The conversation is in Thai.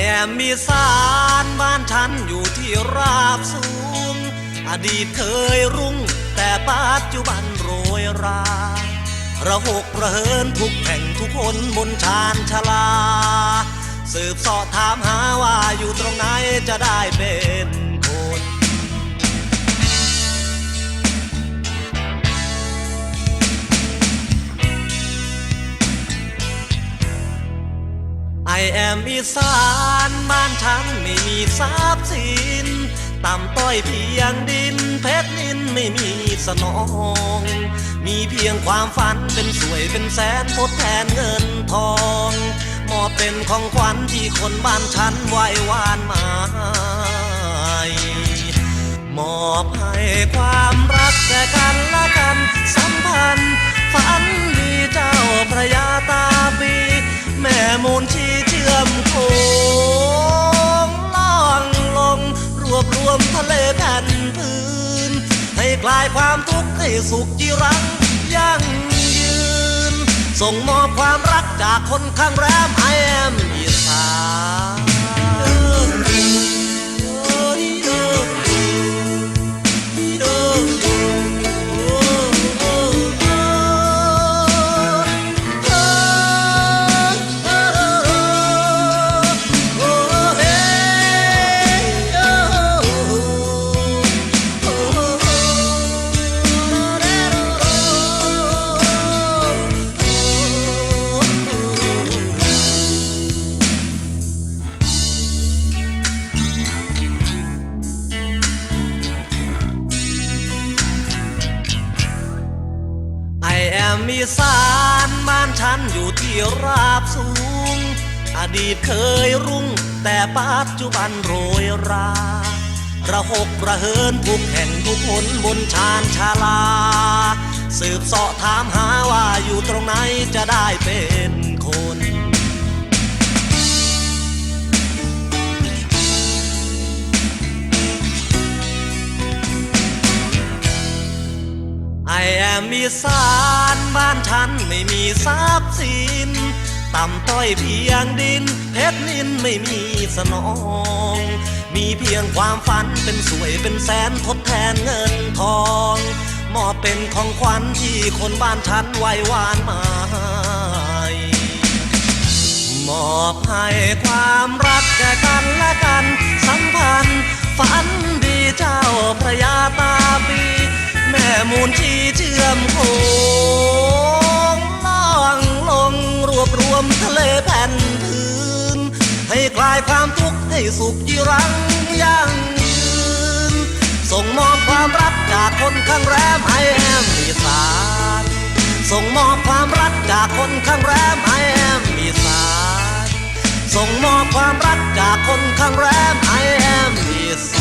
แอมมีสารบ้านฉันอยู่ที่ราบสูง อดีตเคยรุ่ง แต่ปัจจุบันโรยราระหกระเหินทุกแห่งทุกคนบนชานชลา สืบสอดถามหาว่าอยู่ตรงไหนจะได้เป็น ไอแอมอีสานบ้านฉันไม่มีทรัพย์สินต่ำต้อยเพียงดินเพชรนินไม่มีสนอง มีเพียงความฝันเป็นสวยเป็นแสนทดแทนเงินทองมอบเป็นของขวัญที่คนบ้านฉันไหว้วานมามอบให้ความรักแก่กันและกัน ความทุกข์ให้สุขจีรังยั่งยืน ส่งมอบความรักจากคนข้างแรมไอ ไอแอมมีสารบ้านฉันอยู่ที่ราบสูง อดีตเคยรุ่ง แต่ปัจจุบันโรยรา ระหกระเหินทุกแห่งทุกคนบนชานชาลา สืบเสาะถามหาว่าอยู่ตรงไหนจะได้เป็นคน ไอแอมมีสารบ้านฉันไม่มีทรัพย์สิน ต่ำต้อยเพียงดิน เพชรนินไม่มีสนอง มีเพียงความฝันเป็นสวยเป็นแสนทดแทนเงินทอง มอบเป็นของขวัญที่คนบ้านฉันไว้วานมาให้มอบให้ความรักแก่กันและกันสัมพันธ์ฝันดีเจ้าพระยาตาปี ม่มูลที่เชื่อมโขงล่องลงรวบรวมทะเลแผ่นพื้น ให้คลายความทุกข์ให้สุขจีรังยั่งยืน ส่งมอบความรักจากคนข้างแรมไอแอมอีสานส่งมอบความรักจากคนข้างแรมไอแอมอีสานส่งมอบความรักจากคนข้างแรมมี